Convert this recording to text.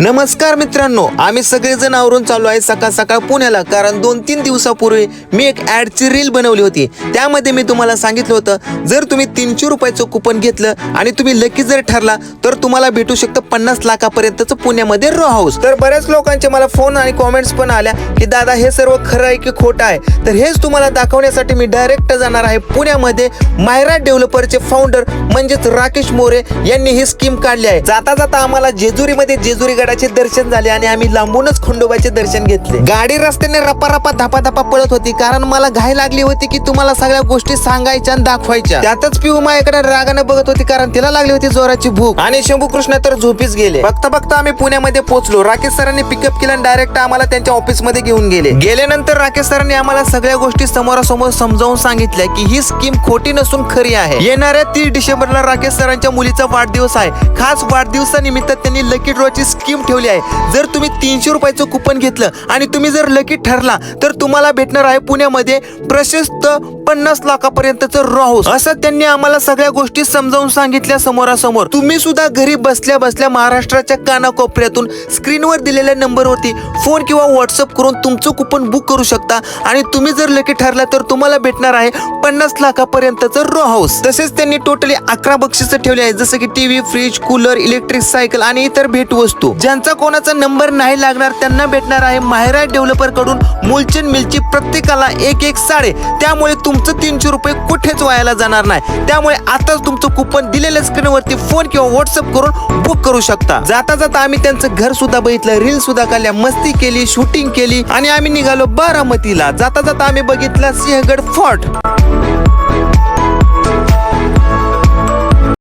नमस्कार मित्रांनो आम्ही सगळेजण आवरून चालू आहे सकाळ सकाळ पुण्याला कारण दोन तीन दिवसापूर्वी मी एक ॲडची रील बनवली होती. त्यामध्ये मी तुम्हाला सांगितलं होतं जर तुम्ही तीनशे रुपयाचं कुपन घेतलं आणि तुम्ही लकी जर ठरला तर तुम्हाला भेटू शकतं पन्नास लाखापर्यंतचं पुण्यामध्ये रो हाऊस तर बऱ्याच लोकांचे मला फोन आणि कॉमेंट्स पण आल्या की दादा हे सर्व खरं आहे की खोटं आहे? तर हेच तुम्हाला दाखवण्यासाठी मी डायरेक्ट जाणार आहे पुण्यामध्ये मायरा डेव्हलपरचे फाउंडर म्हणजेच राकेश मोरे यांनी ही स्कीम काढली आहे. जाता जाता आम्हाला जेजुरीमध्ये जेजुरी गडाचे दर्शन झाले आणि आम्ही लांबूनच खंडोबाचे दर्शन घेतले. गाडी रस्त्याने रपारपा धपाधपा धापा धापा पळत होती कारण मला घाई लागली होती की तुम्हाला सगळ्या गोष्टी सांगायच्या आणि दाखवायच्या. त्यातच पिऊ माझ्याकडे रागानं बघत होती कारण तिला लागली होती जोराची भूक. आणि शंभू कृष्ण तर झोपीच गेले. बघता बघता आम्ही पुण्यामध्ये पोहोचलो. राकेश सरांनी पिकअप केलं आणि डायरेक्ट आम्हाला त्यांच्या ऑफिसमध्ये घेऊन गेले. गेल्यानंतर राकेश सरांनी आम्हाला सगळ्या गोष्टी समोरासमोर समजावून सांगितल्या की ही स्कीम खोटी नसून खरी आहे. येणाऱ्या तीस डिसेंबरला राकेश सरांच्या मुलीचा वाढदिवस आहे. खास वाढदिवसानिमित्त त्यांनी लकी ड्रॉची स्कीम ठेवली आहे. जर तुम्ही तीनशे रुपयाचं कुपन घेतलं आणि तुम्ही जर लकी ठरला तर तुम्हाला भेटणार आहे पुण्यामध्ये प्रशस्त पन्नास लाखापर्यंतचं रॉ हाऊस असं त्यांनी आम्हाला सगळ्या गोष्टी समजावून सांगितल्या समोरासमोर. तुम्ही सुद्धा घरी बसल्या बसल्या महाराष्ट्राच्या कानाकोपऱ्यातून स्क्रीनवर दिलेल्या नंबरवरती फोन किंवा व्हॉट्सअप करून तुमचं कुपन बुक करू शकता. आणि तुम्ही जर लकी ठरला तर तुम्हाला भेटणार आहे पन्नास लाखापर्यंतचं रो हाऊस तसेच त्यांनी टोटली अकरा बक्षिस ठेवले आहेत. जसं की TV fridge cooler electric cycle आणि इतर भेटवस्तू. ज्यांचा कोणाचा नंबर नाही लागणार त्यांना भेटणार आहे माहेरा डेव्हलपरकडून मुलचंद मिलची प्रत्येकाला एक एक साडे. त्यामुळे तुमचं तीनशे रुपये कुठेच वायाला जाणार नाही. त्यामुळे आताच तुमचं कुपन दिलेल्या स्क्रीनवरती फोन किंवा व्हॉट्सअप करून बुक करू शकता. जाता जाता आम्ही त्यांचं घर सुद्धा बघितलं रील सुद्धा काढल्या मस्ती केली शूटिंग केली आणि आम्ही निघालो बारामतीला. जाता जाता आम्ही बघितला सिंहगड फोर्ट